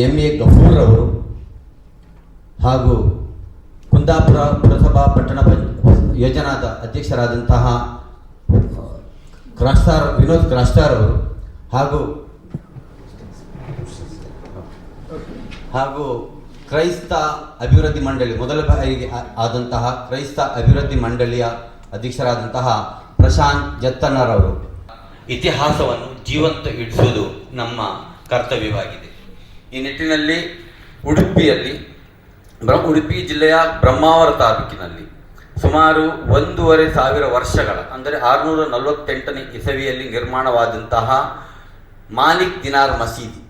M A Gafoor ಅವರು ಹಾಗೂ ಕುಂದಾಪುರ ಪುರಸಭಾ ಪಟ್ಟಣ ಯೋಜನಾದ ಅಧ್ಯಕ್ಷರಾದಂತಹ ಕ್ರಾಸ್ಟಾರ್ ವಿನೋದ್ ಕ್ರಾಸ್ಟಾರ್ ಅವರು ಹಾಗೂ ಹಾಗೂ ಕ್ರೈಸ್ತ ಅಭಿವೃದ್ಧಿ ಮಂಡಳಿ, ಮೊದಲ ಬಾರಿಗೆ ಆದಂತಹ ಕ್ರೈಸ್ತ ಅಭಿವೃದ್ಧಿ ಮಂಡಳಿಯ ಅಧ್ಯಕ್ಷರಾದಂತಹ ಪ್ರಶಾಂತ್ ಜತ್ತನ್ನರವರು ಇತಿಹಾಸವನ್ನು ಜೀವಂತ ಇಡಿಸುವುದು ನಮ್ಮ ಕರ್ತವ್ಯವಾಗಿದೆ. ಈ ನಿಟ್ಟಿನಲ್ಲಿ ಉಡುಪಿಯಲ್ಲಿ ಉಡುಪಿ ಜಿಲ್ಲೆಯ ಬ್ರಹ್ಮಾವರ ತಾಲೂಕಿನಲ್ಲಿ ಸುಮಾರು ಒಂದೂವರೆ ಸಾವಿರ ವರ್ಷಗಳ, ಅಂದರೆ ಆರುನೂರ ನಲವತ್ತೆಂಟನೇ ಇಸವಿಯಲ್ಲಿ ನಿರ್ಮಾಣವಾದಂತಹ ಮಾಲಿಕ್ ದಿನಾರ್ ಮಸೀದಿ.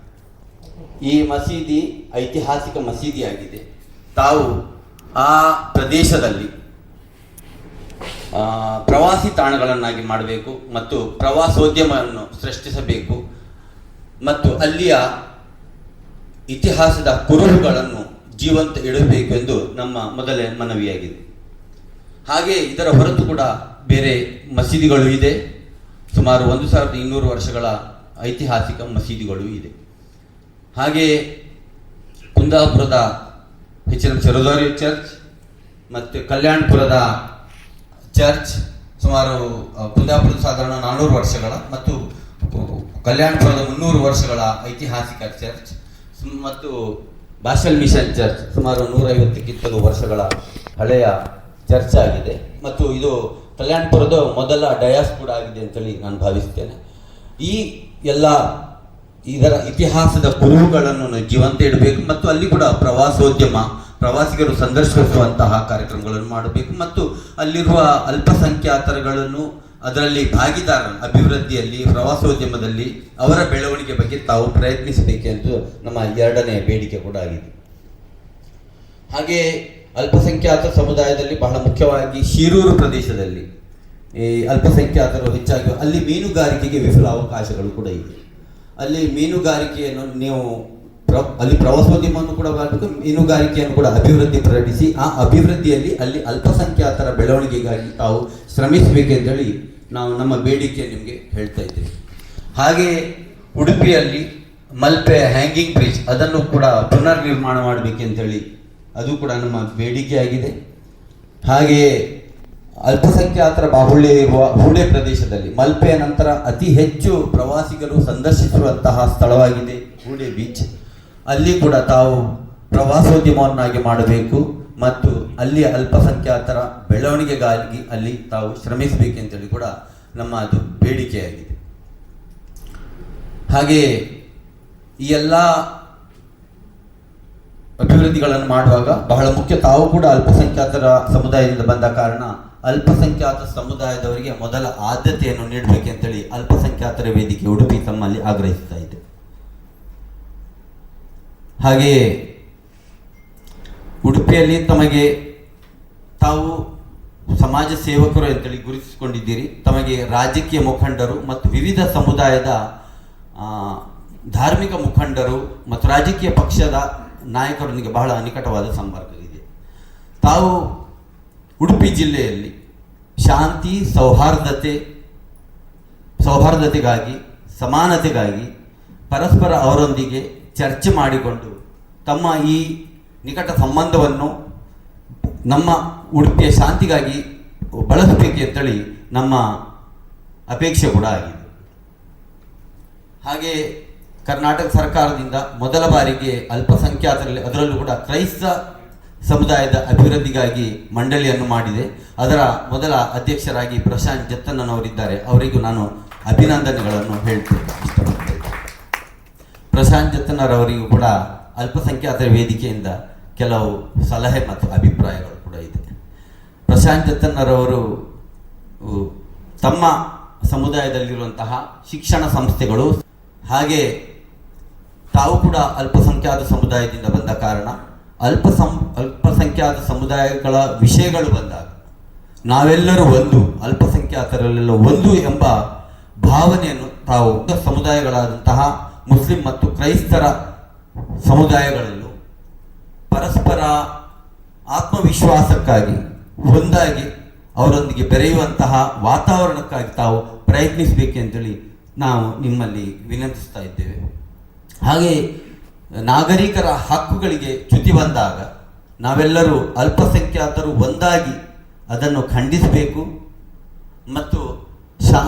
ಈ ಮಸೀದಿ ಐತಿಹಾಸಿಕ ಮಸೀದಿಯಾಗಿದೆ. ತಾವು ಆ ಪ್ರದೇಶದಲ್ಲಿ ಪ್ರವಾಸಿ ತಾಣಗಳನ್ನಾಗಿ ಮಾಡಬೇಕು ಮತ್ತು ಪ್ರವಾಸೋದ್ಯಮವನ್ನು ಸೃಷ್ಟಿಸಬೇಕು ಮತ್ತು ಅಲ್ಲಿಯ ಇತಿಹಾಸದ ಕುರುಹುಗಳನ್ನು ಜೀವಂತ ಇಡಬೇಕು ಎಂದು ನಮ್ಮ ಮೊದಲೇ ಮನವಿಯಾಗಿದೆ. ಹಾಗೆ ಇದರ ಹೊರತು ಕೂಡ ಬೇರೆ ಮಸೀದಿಗಳು ಇದೆ. ಸುಮಾರು ಒಂದು ಸಾವಿರದ ಇನ್ನೂರು ವರ್ಷಗಳ ಐತಿಹಾಸಿಕ ಮಸೀದಿಗಳು ಇದೆ. ಹಾಗೆ ಕುಂದಾಪುರದ ಹೆಚ್ಚಿನ ಎಂ ಚರದೋರಿ ಚರ್ಚ್ ಮತ್ತು ಕಲ್ಯಾಣಪುರದ ಚರ್ಚ್ ಸುಮಾರು ಕುಂದಾಪುರದ ಸಾಧಾರಣ ನಾನ್ನೂರು ವರ್ಷಗಳ ಮತ್ತು ಕಲ್ಯಾಣಪುರದ ಮುನ್ನೂರು ವರ್ಷಗಳ ಐತಿಹಾಸಿಕ ಚರ್ಚ್ ಮತ್ತು ಬಾಷಲ್ ಮಿಷನ್ ಚರ್ಚ್ ಸುಮಾರು ನೂರೈವತ್ತಕ್ಕಿಂತಲೂ ವರ್ಷಗಳ ಹಳೆಯ ಚರ್ಚ್ ಆಗಿದೆ. ಮತ್ತು ಇದು ಕಲ್ಯಾಣಪುರದ ಮೊದಲ ಡಯಾಸ್ ಕೂಡ ಆಗಿದೆ ಅಂತೇಳಿ ನಾನು ಭಾವಿಸ್ತೇನೆ. ಈ ಎಲ್ಲ ಇದರ ಇತಿಹಾಸದ ಕುರುಹುಗಳನ್ನು ಜೀವಂತ ಇಡಬೇಕು ಮತ್ತು ಅಲ್ಲಿ ಕೂಡ ಪ್ರವಾಸೋದ್ಯಮ, ಪ್ರವಾಸಿಗರು ಸಂದರ್ಶಿಸುವಂತಹ ಕಾರ್ಯಕ್ರಮಗಳನ್ನು ಮಾಡಬೇಕು ಮತ್ತು ಅಲ್ಲಿರುವ ಅಲ್ಪಸಂಖ್ಯಾತರುಗಳನ್ನು ಅದರಲ್ಲಿ ಭಾಗಿದಾರ ಅಭಿವೃದ್ಧಿಯಲ್ಲಿ, ಪ್ರವಾಸೋದ್ಯಮದಲ್ಲಿ ಅವರ ಬೆಳವಣಿಗೆ ಬಗ್ಗೆ ತಾವು ಪ್ರಯತ್ನಿಸಬೇಕೆಂದು ನಮ್ಮ ಎರಡನೇ ಬೇಡಿಕೆ ಕೂಡ ಆಗಿದೆ. ಹಾಗೆ ಅಲ್ಪಸಂಖ್ಯಾತ ಸಮುದಾಯದಲ್ಲಿ ಬಹಳ ಮುಖ್ಯವಾಗಿ ಶಿರೂರು ಪ್ರದೇಶದಲ್ಲಿ, ಈ ಅಲ್ಪಸಂಖ್ಯಾತರು ಹೆಚ್ಚಾಗಿ ಅಲ್ಲಿ ಮೀನುಗಾರಿಕೆಗೆ ವಿಫಲ ಅವಕಾಶಗಳು ಕೂಡ ಇದೆ. ಅಲ್ಲಿ ಮೀನುಗಾರಿಕೆಯನ್ನು ನೀವು ಪ್ರ, ಅಲ್ಲಿ ಪ್ರವಾಸೋದ್ಯಮವನ್ನು ಕೂಡ ಮಾಡಬೇಕು, ಮೀನುಗಾರಿಕೆಯನ್ನು ಕೂಡ ಅಭಿವೃದ್ಧಿ ಪ್ರಕಟಿಸಿ, ಆ ಅಭಿವೃದ್ಧಿಯಲ್ಲಿ ಅಲ್ಲಿ ಅಲ್ಪಸಂಖ್ಯಾತರ ಬೆಳವಣಿಗೆಗಾಗಿ ತಾವು ಶ್ರಮಿಸಬೇಕೆಂದೇಳಿ ನಾವು ನಮ್ಮ ಬೇಡಿಕೆ ನಿಮಗೆ ಹೇಳ್ತಾ ಇದ್ದೇವೆ. ಹಾಗೆ ಉಡುಪಿಯಲ್ಲಿ ಮಲ್ಪೆ ಹ್ಯಾಂಗಿಂಗ್ ಬ್ರಿಡ್ಜ್ ಅದನ್ನು ಕೂಡ ಪುನರ್ ನಿರ್ಮಾಣ ಮಾಡಬೇಕೆಂತೇಳಿ ಅದು ಕೂಡ ನಮ್ಮ ಬೇಡಿಕೆ ಆಗಿದೆ. ಹಾಗೆಯೇ ಅಲ್ಪಸಂಖ್ಯಾತರ ಬಾಹುಳ್ಯ ಇರುವ ಹೂಳೆ ಪ್ರದೇಶದಲ್ಲಿ ಮಲ್ಪೆಯ ನಂತರ ಅತಿ ಹೆಚ್ಚು ಪ್ರವಾಸಿಗರು ಸಂದರ್ಶಿಸುವಂತಹ ಸ್ಥಳವಾಗಿದೆ ಹೂಡೆ ಬೀಚ್ ಅಲ್ಲಿ ಕೂಡ ತಾವು ಪ್ರವಾಸೋದ್ಯಮವನ್ನಾಗಿ ಮಾಡಬೇಕು. ಮತ್ತು ಅಲ್ಲಿಯ ಅಲ್ಪಸಂಖ್ಯಾತರ ಬೆಳವಣಿಗೆಗಾಗಿ ಅಲ್ಲಿ ತಾವು ಶ್ರಮಿಸಬೇಕೆಂತೇಳಿ ಕೂಡ ನಮ್ಮ ಅದು ಬೇಡಿಕೆಯಾಗಿದೆ. ಹಾಗೆಯೇ ಈ ಎಲ್ಲ ಅಭಿವೃದ್ಧಿಗಳನ್ನು ಮಾಡುವಾಗ ಬಹಳ ಮುಖ್ಯ. ತಾವು ಕೂಡ ಅಲ್ಪಸಂಖ್ಯಾತರ ಸಮುದಾಯದಿಂದ ಬಂದ ಕಾರಣ ಅಲ್ಪಸಂಖ್ಯಾತ ಸಮುದಾಯದವರಿಗೆ ಮೊದಲ ಆದ್ಯತೆಯನ್ನು ನೀಡಬೇಕೆಂತೇಳಿ ಅಲ್ಪಸಂಖ್ಯಾತರ ವೇದಿಕೆ ಉಡುಪಿ ತಮ್ಮಲ್ಲಿ ಆಗ್ರಹಿಸ್ತಾ ಇದೆ. ಹಾಗೆಯೇ ಉಡುಪಿಯಲ್ಲಿ ತಮಗೆ ತಾವು ಸಮಾಜ ಸೇವಕರು ಅಂತೇಳಿ ಗುರುತಿಸಿಕೊಂಡಿದ್ದೀರಿ. ತಮಗೆ ರಾಜಕೀಯ ಮುಖಂಡರು ಮತ್ತು ವಿವಿಧ ಸಮುದಾಯದ ಧಾರ್ಮಿಕ ಮುಖಂಡರು ಮತ್ತು ರಾಜಕೀಯ ಪಕ್ಷದ ನಾಯಕರೊಂದಿಗೆ ಬಹಳ ನಿಕಟವಾದ ಸಂಪರ್ಕವಿದೆ. ತಾವು ಉಡುಪಿ ಜಿಲ್ಲೆಯಲ್ಲಿ ಶಾಂತಿ, ಸೌಹಾರ್ದತೆ, ಸೌಹಾರ್ದತೆಗಾಗಿ, ಸಮಾನತೆಗಾಗಿ ಪರಸ್ಪರ ಅವರೊಂದಿಗೆ ಚರ್ಚೆ ಮಾಡಿಕೊಂಡು ತಮ್ಮ ಈ ನಿಕಟ ಸಂಬಂಧವನ್ನು ನಮ್ಮ ಉಡುಪಿಯ ಶಾಂತಿಗಾಗಿ ಬಳಸಬೇಕು ಅಂತೇಳಿ ನಮ್ಮ ಅಪೇಕ್ಷೆ ಕೂಡ ಆಗಿದೆ. ಹಾಗೆ ಕರ್ನಾಟಕ ಸರ್ಕಾರದಿಂದ ಮೊದಲ ಬಾರಿಗೆ ಅಲ್ಪಸಂಖ್ಯಾತರಲ್ಲಿ, ಅದರಲ್ಲೂ ಕೂಡ ಕ್ರೈಸ್ತ ಸಮುದಾಯದ ಅಭಿವೃದ್ಧಿಗಾಗಿ ಮಂಡಳಿಯನ್ನು ಮಾಡಿದೆ. ಅದರ ಮೊದಲ ಅಧ್ಯಕ್ಷರಾಗಿ ಪ್ರಶಾಂತ್ ಜತ್ತನ್ನನವರಿದ್ದಾರೆ ಅವರಿಗೂ ನಾನು ಅಭಿನಂದನೆಗಳನ್ನು ಹೇಳ್ತೇನೆ. ಪ್ರಶಾಂತ್ ಜತ್ತನ್ನರವರಿಗೂ ಕೂಡ ಅಲ್ಪಸಂಖ್ಯಾತರ ವೇದಿಕೆಯಿಂದ ಕೆಲವು ಸಲಹೆ ಮತ್ತು ಅಭಿಪ್ರಾಯಗಳು ಕೂಡ ಇದೆ. ಪ್ರಶಾಂತ್ ಜತ್ತನ್ನರವರು ಉ, ತಮ್ಮ ಸಮುದಾಯದಲ್ಲಿರುವಂತಹ ಶಿಕ್ಷಣ ಸಂಸ್ಥೆಗಳು ಹಾಗೆ ತಾವು ಕೂಡ ಅಲ್ಪಸಂಖ್ಯಾತ ಸಮುದಾಯದಿಂದ ಬಂದ ಕಾರಣ ಅಲ್ಪಸಂ ಅಲ್ಪಸಂಖ್ಯಾತ ಸಮುದಾಯಗಳ ವಿಷಯಗಳು ಬಂದಾಗ ನಾವೆಲ್ಲರೂ ಒಂದು ಅಲ್ಪಸಂಖ್ಯಾತರಲ್ಲೆಲ್ಲ ಒಂದು ಎಂಬ ಭಾವನೆಯನ್ನು ತಾವು ಸಮುದಾಯಗಳಾದಂತಹ ಮುಸ್ಲಿಂ ಮತ್ತು ಕ್ರೈಸ್ತರ ಸಮುದಾಯಗಳಲ್ಲೂ ಪರಸ್ಪರ ಆತ್ಮವಿಶ್ವಾಸಕ್ಕಾಗಿ ಒಂದಾಗಿ ಅವರೊಂದಿಗೆ ಬೆರೆಯುವಂತಹ ವಾತಾವರಣಕ್ಕಾಗಿ ತಾವು ಪ್ರಯತ್ನಿಸಬೇಕೆಂತೇಳಿ ನಾವು ನಿಮ್ಮಲ್ಲಿ ವಿನಂತಿಸ್ತಾ ಇದ್ದೇವೆ. ಹಾಗೆ ನಾಗರಿಕರ ಹಕ್ಕುಗಳಿಗೆ ಚ್ಯುತಿ ಬಂದಾಗ ನಾವೆಲ್ಲರೂ ಅಲ್ಪಸಂಖ್ಯಾತರು ಒಂದಾಗಿ ಅದನ್ನು ಖಂಡಿಸಬೇಕು ಮತ್ತು ಶಾ,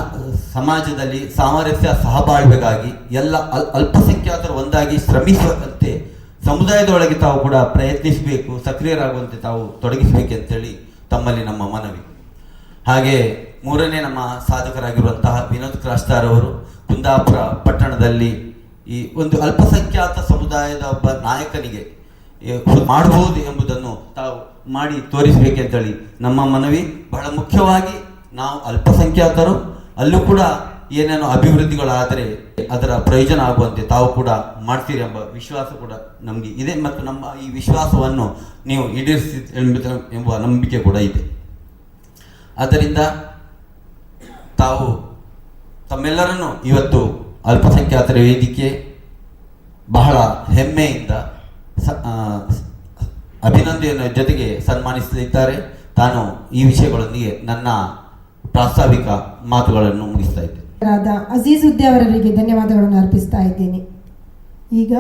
ಸಮಾಜದಲ್ಲಿ ಸಾಮರಸ್ಯ ಸಹಬಾಳ್ವೆಗಾಗಿ ಎಲ್ಲ ಅಲ್, ಅಲ್ಪಸಂಖ್ಯಾತರು ಒಂದಾಗಿ ಶ್ರಮಿಸುವಂತೆ ಸಮುದಾಯದೊಳಗೆ ತಾವು ಕೂಡ ಪ್ರಯತ್ನಿಸಬೇಕು, ಸಕ್ರಿಯರಾಗುವಂತೆ ತಾವು ತೊಡಗಿಸಬೇಕಂತೇಳಿ ತಮ್ಮಲ್ಲಿ ನಮ್ಮ ಮನವಿ. ಹಾಗೆ ಮೂರನೇ ನಮ್ಮ ಸಾಧಕರಾಗಿರುವಂತಹ ವಿನೋದ್ ಕ್ರಾಸ್ತಾರ್ ಅವರು ಕುಂದಾಪುರ ಪಟ್ಟಣದಲ್ಲಿ ಈ ಒಂದು ಅಲ್ಪಸಂಖ್ಯಾತ ಸಮುದಾಯದ ಒಬ್ಬ ನಾಯಕನಿಗೆ ಮಾಡಬಹುದು ಎಂಬುದನ್ನು ತಾವು ಮಾಡಿ ತೋರಿಸಬೇಕೆಂಥೇಳಿ ನಮ್ಮ ಮನವಿ. ಬಹಳ ಮುಖ್ಯವಾಗಿ ನಾವು ಅಲ್ಪಸಂಖ್ಯಾತರು, ಅಲ್ಲೂ ಕೂಡ ಏನೇನೋ ಅಭಿವೃದ್ಧಿಗಳಾದರೆ ಅದರ ಪ್ರಯೋಜನ ಆಗುವಂತೆ ತಾವು ಕೂಡ ಮಾಡ್ತೀರಿ ಎಂಬ ವಿಶ್ವಾಸ ಕೂಡ ನಮಗೆ ಇದೆ ಮತ್ತು ನಮ್ಮ ಈ ವಿಶ್ವಾಸವನ್ನು ನೀವು ಈಡೇರಿಸಿ ಎಂಬ ನಂಬಿಕೆ ಕೂಡ ಇದೆ. ಆದ್ದರಿಂದ ತಾವು ತಮ್ಮೆಲ್ಲರನ್ನು ಇವತ್ತು ಅಲ್ಪಸಂಖ್ಯಾತರ ವೇದಿಕೆ ಬಹಳ ಹೆಮ್ಮೆಯಿಂದ ಅಭಿನಂದನೆಯ ಜೊತೆಗೆ ಸನ್ಮಾನಿಸಲಿದ್ದಾರೆ. ತಾನು ಈ ವಿಷಯಗಳೊಂದಿಗೆ ನನ್ನ ಪ್ರಾಸ್ತಾವಿಕ ಮಾತುಗಳನ್ನು ಮುಗಿಸ್ತಾ ಇದ್ದೇನೆ. ರಾದ ಅಜೀಜ್ ಉದ್ಯಾವರರಿಗೆ ಧನ್ಯವಾದಗಳನ್ನು ಅರ್ಪಿಸ್ತಾ ಇದ್ದೇನೆ. ಈಗ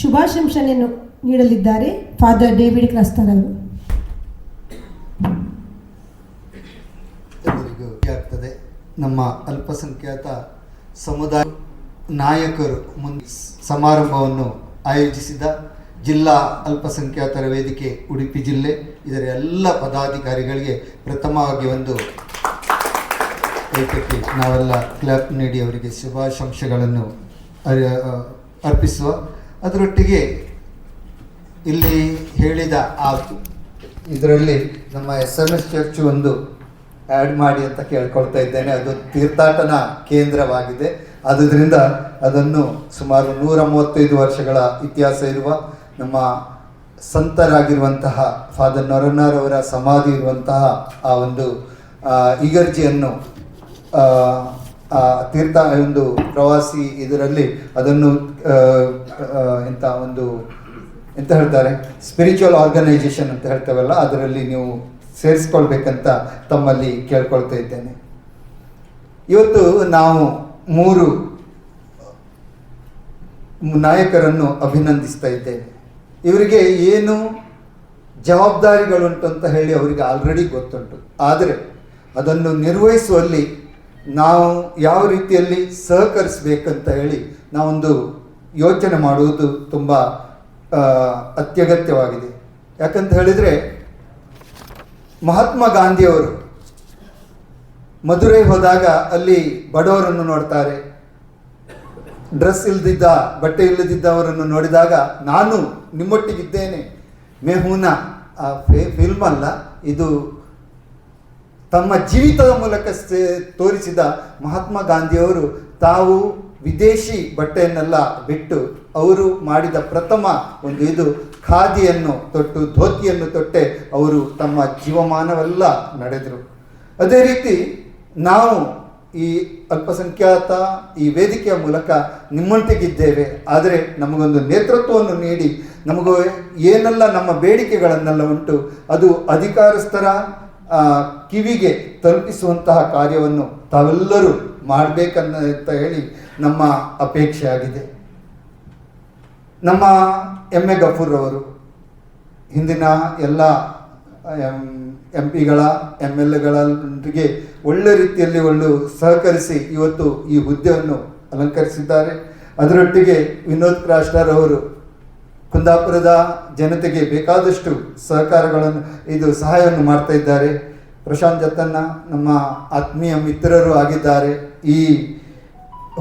ಶುಭಾಶಂಸನೆಯನ್ನು ನೀಡಲಿದ್ದಾರೆ ಫಾದರ್ ಡೇವಿಡ್ ಕ್ರಸ್ತರ್ ಅವರು. ನಮ್ಮ ಅಲ್ಪಸಂಖ್ಯಾತ ಸಮುದಾಯ ನಾಯಕರು ಮುಂದೆ ಸಮಾರಂಭವನ್ನು ಆಯೋಜಿಸಿದ ಜಿಲ್ಲಾ ಅಲ್ಪಸಂಖ್ಯಾತರ ವೇದಿಕೆ ಉಡುಪಿ ಜಿಲ್ಲೆ, ಇದರ ಎಲ್ಲ ಪದಾಧಿಕಾರಿಗಳಿಗೆ ಪ್ರಥಮವಾಗಿ ಒಂದು ಏಕಕ್ಕೆ ನಾವೆಲ್ಲ ಕ್ಲಾಪ್ ನೀಡಿ ಅವರಿಗೆ ಶುಭಾಶಂಸೆಗಳನ್ನು ಅರಿ- ಅರ್ಪಿಸುವ. ಅದರೊಟ್ಟಿಗೆ ಇಲ್ಲಿ ಹೇಳಿದ ಆ ಇದರಲ್ಲಿ ನಮ್ಮ ಎಸ್ ಎಂ ಎಸ್ ಚರ್ಚ್ ಒಂದು ಆ್ಯಡ್ ಮಾಡಿ ಅಂತ ಕೇಳ್ಕೊಳ್ತಾ ಇದ್ದೇನೆ. ಅದು ತೀರ್ಥಾಟನ ಕೇಂದ್ರವಾಗಿದೆ. ಆದ್ದರಿಂದ ಅದನ್ನು ಸುಮಾರು ನೂರ ಮೂವತ್ತೈದು ವರ್ಷಗಳ ಇತಿಹಾಸ ಇರುವ ನಮ್ಮ ಸಂತರಾಗಿರುವಂತಹ ಫಾದರ್ ನೊರನಾರ್ ಅವರ ಸಮಾಧಿ ಇರುವಂತಹ ಆ ಒಂದು ಇಗರ್ಜಿಯನ್ನು ತೀರ್ಥ ಒಂದು ಪ್ರವಾಸಿ ಇದರಲ್ಲಿ ಅದನ್ನು ಆ, ಆ, ಎಂತ ಒಂದು ಎಂತ ಹೇಳ್ತಾರೆ? ಸ್ಪಿರಿಚುವಲ್ ಆರ್ಗನೈಸೇಷನ್ ಅಂತ ಹೇಳ್ತೇವಲ್ಲ ಅದರಲ್ಲಿ ನೀವು ಸೇರಿಸ್ಕೊಳ್ಬೇಕಂತ ತಮ್ಮಲ್ಲಿ ಕೇಳ್ಕೊಳ್ತಾ ಇದ್ದೇನೆ. ಇವತ್ತು ನಾವು ಮೂರು ನಾಯಕರನ್ನು ಅಭಿನಂದಿಸ್ತಾ ಇದ್ದೇವೆ ಇವರಿಗೆ ಏನು ಜವಾಬ್ದಾರಿಗಳುಂಟು ಅಂತ ಹೇಳಿ ಅವರಿಗೆ ಆಲ್ರೆಡಿ ಗೊತ್ತುಂಟು. ಆದರೆ ಅದನ್ನು ನಿರ್ವಹಿಸುವಲ್ಲಿ ನಾವು ಯಾವ ರೀತಿಯಲ್ಲಿ ಸಹಕರಿಸಬೇಕಂತ ಹೇಳಿ ನಾವೊಂದು ಯೋಚನೆ ಮಾಡುವುದು ತುಂಬ ಅತ್ಯಗತ್ಯವಾಗಿದೆ. ಯಾಕಂತ ಹೇಳಿದರೆ, ಮಹಾತ್ಮ ಗಾಂಧಿಯವರು ಮಧುರೈ ಹೋದಾಗ ಅಲ್ಲಿ ಬಡವರನ್ನು ನೋಡ್ತಾರೆ. ಡ್ರೆಸ್ ಇಲ್ಲದಿದ್ದ ಬಟ್ಟೆ ಇಲ್ಲದಿದ್ದವರನ್ನು ನೋಡಿದಾಗ ನಾನು ನಿಮ್ಮೊಟ್ಟಿಗಿದ್ದೇನೆ. ಮೇಹೂನ ಆ ಫಿಲ್ಮ್ ಅಲ್ಲ ಇದು ತಮ್ಮ ಜೀವಿತದ ಮೂಲಕ ತೋರಿಸಿದ ಮಹಾತ್ಮ ಗಾಂಧಿಯವರು ತಾವು ವಿದೇಶಿ ಬಟ್ಟೆಯನ್ನೆಲ್ಲ ಬಿಟ್ಟು ಅವರು ಮಾಡಿದ ಪ್ರಥಮ ಒಂದು ಇದು ಖಾದಿಯನ್ನು ತೊಟ್ಟು, ಧೋತಿಯನ್ನು ತೊಟ್ಟೆ ಅವರು ತಮ್ಮ ಜೀವಮಾನವೆಲ್ಲ ನಡೆದರು. ಅದೇ ರೀತಿ ನಾವು ಈ ಅಲ್ಪಸಂಖ್ಯಾತ ಈ ವೇದಿಕೆಯ ಮೂಲಕ ನಿಮ್ಮೊಟ್ಟಿಗಿದ್ದೇವೆ ಆದರೆ ನಮಗೊಂದು ನೇತೃತ್ವವನ್ನು ನೀಡಿ ನಮಗೂ ಏನೆಲ್ಲ ನಮ್ಮ ಬೇಡಿಕೆಗಳನ್ನೆಲ್ಲ ಉಂಟು ಅದು ಅಧಿಕಾರಸ್ಥರ ಕಿವಿಗೆ ತಲುಪಿಸುವಂತಹ ಕಾರ್ಯವನ್ನು ತಾವೆಲ್ಲರೂ ಮಾಡಬೇಕನ್ನ ಅಂತ ಹೇಳಿ ನಮ್ಮ ಅಪೇಕ್ಷೆ ಆಗಿದೆ. ನಮ್ಮ ಎಂ ಎ ಗಫೂರ್ ಅವರು ಹಿಂದಿನ ಎಲ್ಲ, ಎಂ ಪಿಗಳ ಎಂ ಎಲ್ ಎಗಳೊಂದಿಗೆ ಒಳ್ಳೆ ರೀತಿಯಲ್ಲಿ ಒಳ್ಳೆ ಸಹಕರಿಸಿ ಇವತ್ತು ಈ ಹುದ್ದೆಯನ್ನು ಅಲಂಕರಿಸಿದ್ದಾರೆ. ಅದರೊಟ್ಟಿಗೆ ವಿನೋದ್ ಕ್ರಾಸ್ಟರ್ ಅವರು ಕುಂದಾಪುರದ ಜನತೆಗೆ ಬೇಕಾದಷ್ಟು ಸಹಕಾರಗಳನ್ನು, ಇದು ಸಹಾಯವನ್ನು ಮಾಡ್ತಾ ಇದ್ದಾರೆ. ಪ್ರಶಾಂತ್ ಜತ್ತನ್ನ ನಮ್ಮ ಆತ್ಮೀಯ ಮಿತ್ರರು ಆಗಿದ್ದಾರೆ. ಈ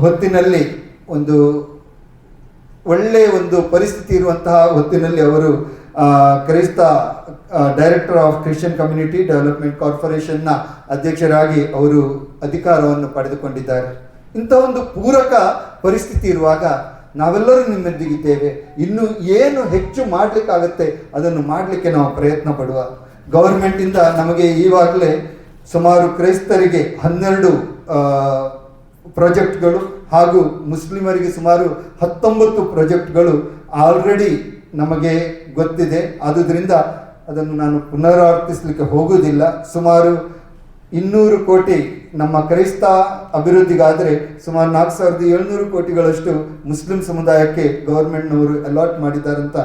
ಹೊತ್ತಿನಲ್ಲಿ ಒಂದು ಒಳ್ಳೆಯ ಒಂದು ಪರಿಸ್ಥಿತಿ ಇರುವಂತಹ ಹೊತ್ತಿನಲ್ಲಿ ಅವರು ಕ್ರೈಸ್ತ director of Christian community development ಕಾರ್ಪೊರೇಷನ್ನ ಅಧ್ಯಕ್ಷರಾಗಿ ಅವರು ಅಧಿಕಾರವನ್ನು ಪಡೆದುಕೊಂಡಿದ್ದಾರೆ. ಇಂಥ ಒಂದು ಪೂರಕ ಪರಿಸ್ಥಿತಿ ಇರುವಾಗ ನಾವೆಲ್ಲರೂ ನಿಮ್ಮೊಂದಿಗಿದ್ದೇವೆ ಇನ್ನು ಏನು ಹೆಚ್ಚು ಮಾಡಲಿಕ್ಕಾಗತ್ತೆ ಅದನ್ನು ಮಾಡಲಿಕ್ಕೆ ನಾವು ಪ್ರಯತ್ನ ಪಡುವ ಗೌರ್ಮೆಂಟಿಂದ ನಮಗೆ ಈವಾಗಲೇ ಸುಮಾರು ಕ್ರೈಸ್ತರಿಗೆ ಹನ್ನೆರಡು ಪ್ರಾಜೆಕ್ಟ್ಗಳು ಹಾಗೂ ಮುಸ್ಲಿಮರಿಗೆ ಸುಮಾರು ಹತ್ತೊಂಬತ್ತು ಪ್ರಾಜೆಕ್ಟ್ಗಳು ಆಲ್ರೆಡಿ ನಮಗೆ ಗೊತ್ತಿದೆ. ಆದುದರಿಂದ ಅದನ್ನು ನಾನು ಪುನರಾವರ್ತಿಸಲಿಕ್ಕೆ ಹೋಗುವುದಿಲ್ಲ. ಸುಮಾರು ಇನ್ನೂರು ಕೋಟಿ ನಮ್ಮ ಕ್ರೈಸ್ತ ಅಭಿವೃದ್ಧಿಗಾದರೆ ಸುಮಾರು ನಾಲ್ಕು ಸಾವಿರದ ಏಳ್ನೂರು ಕೋಟಿಗಳಷ್ಟು ಮುಸ್ಲಿಂ ಸಮುದಾಯಕ್ಕೆ ಗೌರ್ಮೆಂಟ್ನವರು ಅಲಾಟ್ ಮಾಡಿದ್ದಾರಂತ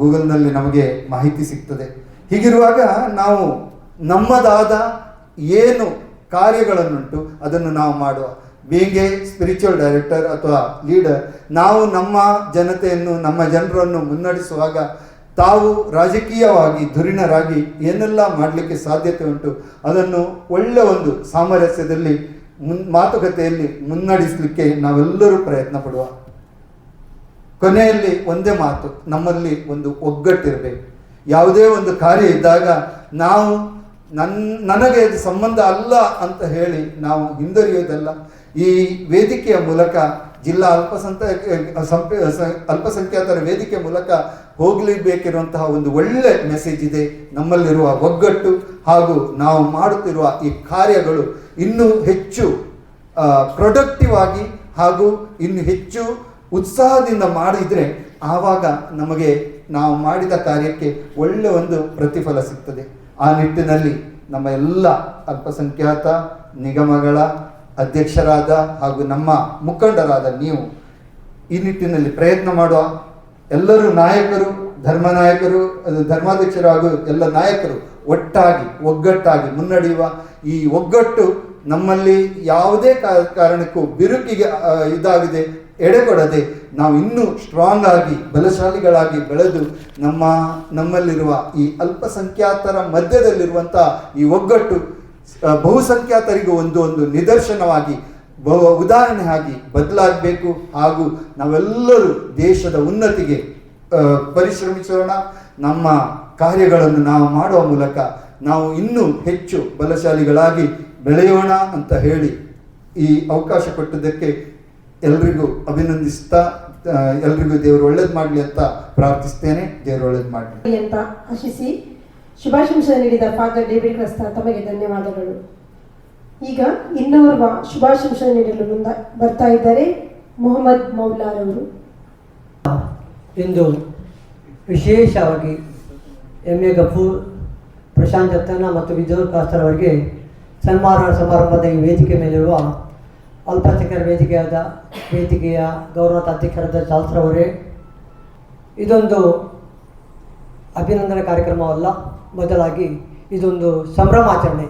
ಗೂಗಲ್ನಲ್ಲಿ ನಮಗೆ ಮಾಹಿತಿ ಸಿಗ್ತದೆ. ಹೀಗಿರುವಾಗ ನಾವು ನಮ್ಮದಾದ ಏನು ಕಾರ್ಯಗಳನ್ನುಂಟು ಅದನ್ನು ನಾವು ಮಾಡುವ. ಬೀಂಗ್ ಎ ಸ್ಪಿರಿಚುವಲ್ ಡೈರೆಕ್ಟರ್ ಅಥವಾ ಲೀಡರ್ ನಾವು ನಮ್ಮ ಜನತೆಯನ್ನು, ನಮ್ಮ ಜನರನ್ನು ಮುನ್ನಡೆಸುವಾಗ ತಾವು ರಾಜಕೀಯವಾಗಿ ಧುರೀಣರಾಗಿ ಏನೆಲ್ಲ ಮಾಡಲಿಕ್ಕೆ ಸಾಧ್ಯತೆ ಉಂಟು, ಅದನ್ನು ಒಳ್ಳೆ ಒಂದು ಸಾಮರಸ್ಯದಲ್ಲಿ ಮುನ್, ಮಾತುಕತೆಯಲ್ಲಿ ಮುನ್ನಡೆಸಲಿಕ್ಕೆ ನಾವೆಲ್ಲರೂ ಪ್ರಯತ್ನ ಪಡುವ. ಕೊನೆಯಲ್ಲಿ ಒಂದೇ ಮಾತು, ನಮ್ಮಲ್ಲಿ ಒಂದು ಒಗ್ಗಟ್ಟಿರಬೇಕು. ಯಾವುದೇ ಒಂದು ಕಾರ್ಯ ಇದ್ದಾಗ ನಾವು ನನ್ನ ನನಗೆ ಇದು ಸಂಬಂಧ ಅಲ್ಲ ಅಂತ ಹೇಳಿ ನಾವು ಹಿಂದರಿಯೋದಲ್ಲ ಈ ವೇದಿಕೆಯ ಮೂಲಕ ಜಿಲ್ಲಾ ಅಲ್ಪಸಂಖ್ಯಾತ ಅಲ್ಪಸಂಖ್ಯಾತರ ವೇದಿಕೆ ಮೂಲಕ ಹೋಗಲೇಬೇಕಿರುವಂತಹ ಒಂದು ಒಳ್ಳೆ ಮೆಸೇಜ್ ಇದೆ. ನಮ್ಮಲ್ಲಿರುವ ಒಗ್ಗಟ್ಟು ಹಾಗೂ ನಾವು ಮಾಡುತ್ತಿರುವ ಈ ಕಾರ್ಯಗಳು ಇನ್ನೂ ಹೆಚ್ಚು ಪ್ರೊಡಕ್ಟಿವ್ ಆಗಿ ಹಾಗೂ ಇನ್ನು ಹೆಚ್ಚು ಉತ್ಸಾಹದಿಂದ ಮಾಡಿದರೆ ಆವಾಗ ನಮಗೆ ನಾವು ಮಾಡಿದ ಕಾರ್ಯಕ್ಕೆ ಒಳ್ಳೆ ಒಂದು ಪ್ರತಿಫಲ ಸಿಗ್ತದೆ. ಆ ನಿಟ್ಟಿನಲ್ಲಿ ನಮ್ಮ ಎಲ್ಲ ಅಲ್ಪಸಂಖ್ಯಾತ ನಿಗಮಗಳ ಅಧ್ಯಕ್ಷರಾದ ಹಾಗೂ ನಮ್ಮ ಮುಖಂಡರಾದ ನೀವು ಈ ನಿಟ್ಟಿನಲ್ಲಿ ಪ್ರಯತ್ನ ಮಾಡುವ ಎಲ್ಲರೂ ನಾಯಕರು, ಧರ್ಮ ನಾಯಕರು ಧರ್ಮಾಧ್ಯಕ್ಷರು ಹಾಗೂ ಎಲ್ಲ ನಾಯಕರು ಒಟ್ಟಾಗಿ, ಒಗ್ಗಟ್ಟಾಗಿ ಮುನ್ನಡೆಯುವ ಈ ಒಗ್ಗಟ್ಟು ನಮ್ಮಲ್ಲಿ ಯಾವುದೇ ಕಾರಣಕ್ಕೂ ಬಿರುಕಿಗೆ ಇದಾಗಿದೆ, ಎಡೆಗೊಡದೆ ನಾವು ಇನ್ನೂ ಸ್ಟ್ರಾಂಗ್ ಆಗಿ, ಬಲಶಾಲಿಗಳಾಗಿ ಬೆಳೆದು ನಮ್ಮ, ನಮ್ಮಲ್ಲಿರುವ ಈ ಅಲ್ಪಸಂಖ್ಯಾತರ ಮಧ್ಯದಲ್ಲಿರುವಂಥ ಈ ಒಗ್ಗಟ್ಟು ಬಹುಸಂಖ್ಯಾತರಿಗೂ ಒಂದು ಒಂದು ನಿದರ್ಶನವಾಗಿ, ಬಹು ಉದಾಹರಣೆ ಆಗಿ ಬದಲಾಗಬೇಕು. ಹಾಗೂ ನಾವೆಲ್ಲರೂ ದೇಶದ ಉನ್ನತಿಗೆ ಪರಿಶ್ರಮಿಸೋಣ. ನಮ್ಮ ಕಾರ್ಯಗಳನ್ನು ನಾವು ಮಾಡುವ ಮೂಲಕ ನಾವು ಇನ್ನೂ ಹೆಚ್ಚು ಬಲಶಾಲಿಗಳಾಗಿ ಬೆಳೆಯೋಣ ಅಂತ ಹೇಳಿ ಈ ಅವಕಾಶ ಕೊಟ್ಟದ್ದಕ್ಕೆ ಎಲ್ರಿಗೂ ಅಭಿನಂದಿಸ್ತಾ ಎಲ್ರಿಗೂ ದೇವರು ಒಳ್ಳೇದು ಮಾಡಲಿ ಅಂತ ಪ್ರಾರ್ಥಿಸ್ತೇನೆ. ದೇವರು ಒಳ್ಳೇದು ಮಾಡಲಿ. ಅಂತ ಆಶಿಸಿ. ಶುಭಾಶಂಸೆ ನೀಡಿದ ಫಾದರ್ ಡೇವಿಡ್ ಕ್ರಸ್ತ ತಮಗೆ ಧನ್ಯವಾದಗಳು. ಈಗ ಇನ್ನೋರ್ವ ಶುಭಾಶಂಸ ನೀಡಲು ಮುಂದ ಬರ್ತಾ ಇದ್ದಾರೆ ಮೊಹಮ್ಮದ್ ಮೌಲಾರವರು ಇಂದು ವಿಶೇಷವಾಗಿ ಎಂ ಎ ಗಫೂರ್ ಪ್ರಶಾಂತ್ ಅತ್ತನ ಮತ್ತು ವಿಜಯ್ ಕಾಸ್ತರ್ ಅವರಿಗೆ ಸನ್ಮಾನ ಸಮಾರಂಭದ ಈ ವೇದಿಕೆ ಮೇಲಿರುವ ಅಲ್ಪಸಂಖ್ಯಾತರ ವೇದಿಕೆಯಾದ ವೇದಿಕೆಯ ಗೌರವದ ಅಧ್ಯಕ್ಷರಾದ ಚಾಲ್ಸರವರೇ ಇದೊಂದು ಅಭಿನಂದನೆ ಕಾರ್ಯಕ್ರಮವಲ್ಲ. ಬದಲಾಗಿ ಇದೊಂದು ಸಂಭ್ರಮಾಚರಣೆ.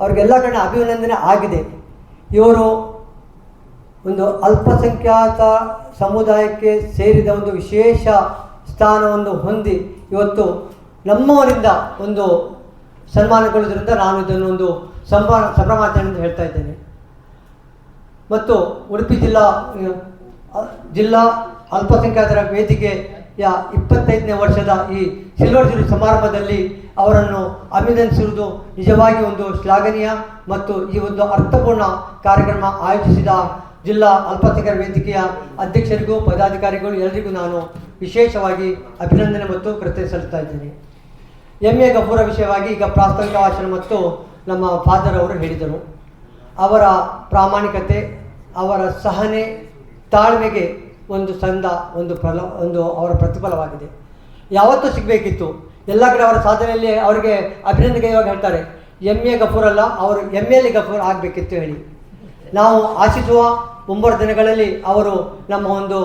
ಅವ್ರಿಗೆಲ್ಲ ಕಡೆ ಅಭಿನಂದನೆ ಆಗಿದೆ. ಇವರು ಒಂದು ಅಲ್ಪಸಂಖ್ಯಾತ ಸಮುದಾಯಕ್ಕೆ ಸೇರಿದ ಒಂದು ವಿಶೇಷ ಸ್ಥಾನವನ್ನು ಹೊಂದಿ ಇವತ್ತು ನಮ್ಮವರಿಂದ ಒಂದು ಸನ್ಮಾನಗೊಳ್ಳುವುದರಿಂದ ನಾನು ಇದನ್ನು ಒಂದು ಸಂಭ್ರ ಸಂಭ್ರಮಾಚರಣೆ ಅಂತ ಹೇಳ್ತಾ ಇದ್ದೇನೆ. ಮತ್ತು ಉಡುಪಿ ಜಿಲ್ಲಾ ಜಿಲ್ಲಾ ಅಲ್ಪಸಂಖ್ಯಾತರ ವೇದಿಕೆಯ ಇಪ್ಪತ್ತೈದನೇ ವರ್ಷದ ಈ ಸಿಲ್ವರ್ ಸಮಾರಂಭದಲ್ಲಿ ಅವರನ್ನು ಅಭಿನಂದಿಸಿರುವುದು ನಿಜವಾಗಿ ಒಂದು ಶ್ಲಾಘನೀಯ ಮತ್ತು ಈ ಒಂದು ಅರ್ಥಪೂರ್ಣ ಕಾರ್ಯಕ್ರಮ ಆಯೋಜಿಸಿದ ಜಿಲ್ಲಾ ಅಲ್ಪಸಂಖ್ಯಾತರ ವೇದಿಕೆಯ ಅಧ್ಯಕ್ಷರಿಗೂ ಪದಾಧಿಕಾರಿಗಳು ಎಲ್ಲರಿಗೂ ನಾನು ವಿಶೇಷವಾಗಿ ಅಭಿನಂದನೆ ಮತ್ತು ಕೃತಜ್ಞ ಸಲ್ಲಿಸ್ತಾ ಇದ್ದೀನಿ. ಎಂ ಎ ಗಫೂರ ವಿಷಯವಾಗಿ ಈಗ ಪ್ರಾಸ್ತಾವಿಕ ಭಾಷಣ ಮತ್ತು ನಮ್ಮ ಫಾದರ್ ಅವರು ಹೇಳಿದರು. ಅವರ ಪ್ರಾಮಾಣಿಕತೆ, ಅವರ ಸಹನೆ, ತಾಳ್ಮೆಗೆ ಒಂದು ಸಂದ, ಒಂದು ಫಲ ಒಂದು ಅವರ ಪ್ರತಿಫಲವಾಗಿದೆ. ಯಾವತ್ತೂ ಸಿಗಬೇಕಿತ್ತು. ಎಲ್ಲ ಕಡೆ ಅವರ ಸಾಧನೆಯಲ್ಲಿ ಅವರಿಗೆ ಅಭಿನಂದನೆ ಇವಾಗ ಹೇಳ್ತಾರೆ. ಎಂ ಎ ಗಫೂರ್ ಅಲ್ಲ, ಅವರು ಎಂ ಎಲ್ ಎ ಗಫೂರ್ ಆಗಬೇಕಿತ್ತು ಹೇಳಿ. ನಾವು ಆಶಿಸುವ ಮುಂಬರುವ ದಿನಗಳಲ್ಲಿ ಅವರು ನಮ್ಮ ಒಂದು